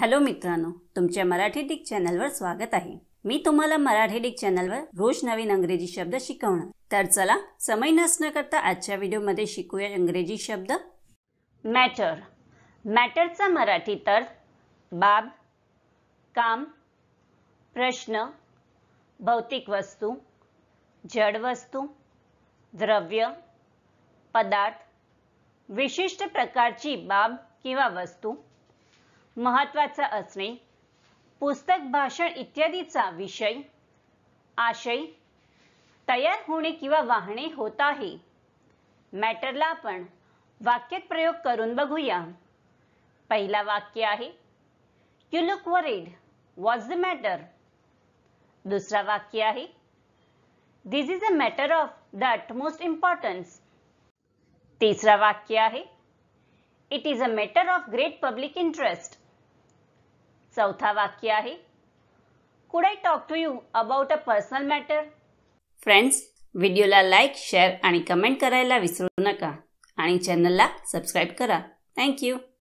Hello मित्रांनो तुमच्या Marathi Dick चॅनलवर स्वागत आहे. मी तुम्हाला मराठी डिक चॅनलवर रोज नवीन अंग्रेजी शब्द शिकवणार. तर चला समय नसणं करता आजच्या व्हिडिओमध्ये शिकूया इंग्रजी शब्द. मॅटर. मॅटरचा मराठी तर बाब काम प्रश्न भौतिक वस्तू जड वस्तू द्रव्य पदार्थ विशिष्ट प्रकारची बाब किंवा वस्तू महत्त्वाचा असणे. पुस्तक भाषण इत्यादीचा विषय आशय तयार होणे किंवा वाहणे होत आहे. मॅटरला आपण वाक्यात प्रयोग करून बघूया. पहिला वाक्य आहे you look worried was the matter दुसरा वाक्य आहे this is a matter of the utmost importance तिसरा वाक्य आहे it is a matter of great public interest चौथा वाक्य आहे. Could I talk to you about a personal matter friends व्हिडिओला लाईक शेअर आणि कमेंट करायला विसरू नका. आणि चॅनलला सबस्क्राईब करा. थँक्यू